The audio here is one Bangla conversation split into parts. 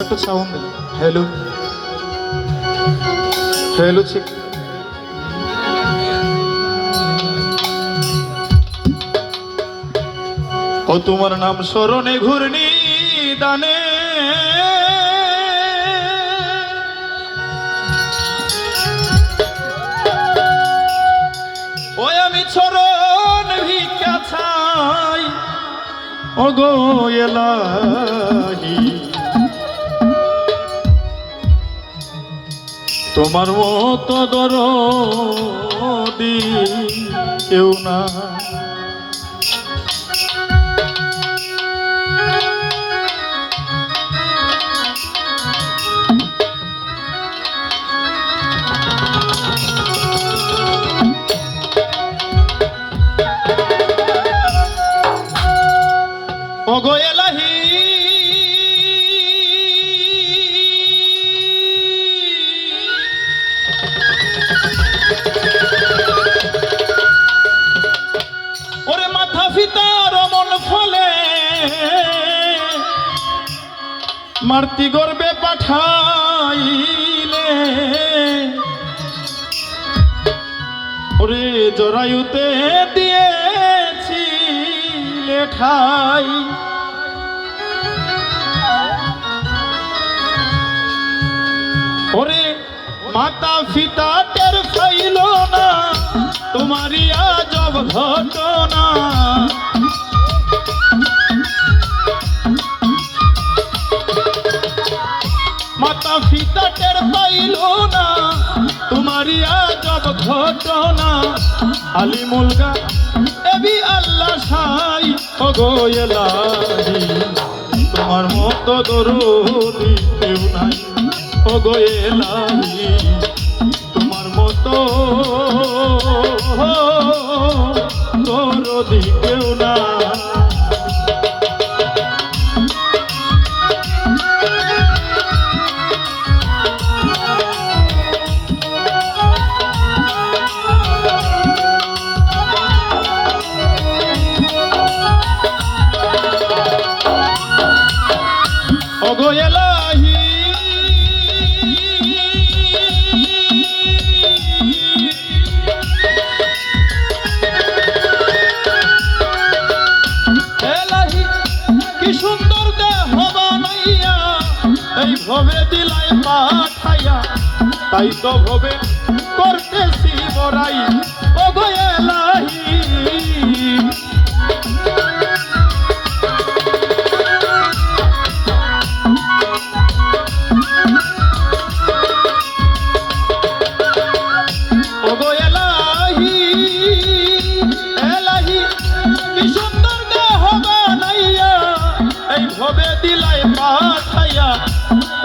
একটা সাউন্ড হ্যালো হ্যালো ও তোমার নাম স্মরণে ঘূর্ণি দানে। আমি চরণ ভিক্ষা ছাই ও গো তোমার মতো দরদি কেউ না মারতি গর্বে পাঠাইলে। ওরে জরায়ুতে দিয়েছি লেঠাই ওরে মাতা পিতা পিতা টের পাইল না। তোমারই আজব ঘটনা। আলী মুলগা এবি আল্লাহ সাই অগোয়েলাহি তোমার মতো দরদি কেউ নাই অগোয়েলাহি তোমার মতো দরদি কেউ না ভবে দিলাই পাঠাইয়া তাই তো ভবে করতেছি বড়াই। অগোয়েলাহি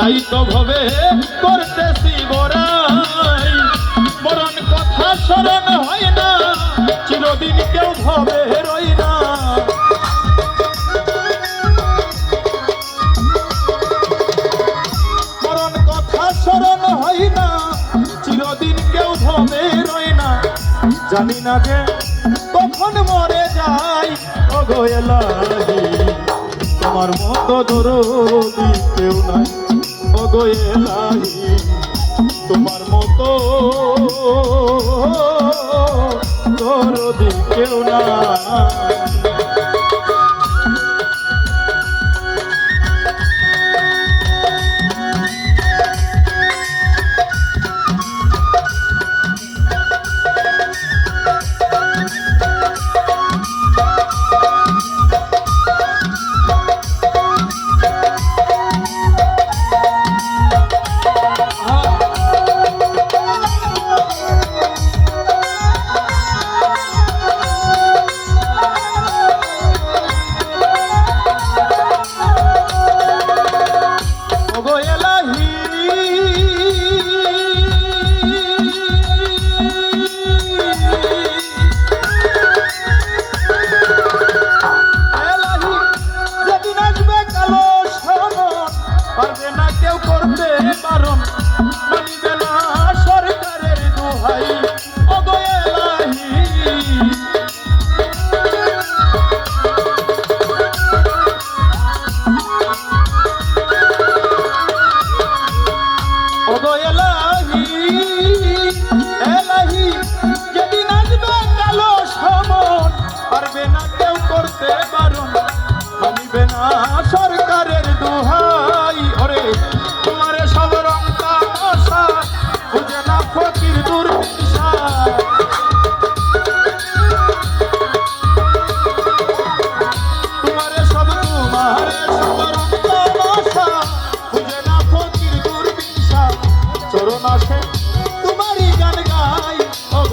তাই তো ভবে করতেছি বড়াই। মরণ কথা স্মরণ হয় না, চিরদিন কেউ ভবে রই না। মরণ কথা স্মরণ হয় না, চিরদিন কেউ ভবে রয় না। জানি না যে কখন মরে যাই অগোয়েলাহি তোমার মতো দরদি কেউ নাই। অগোয়েলাহি তোমার মতো। দরদি কেউ নাই। করতে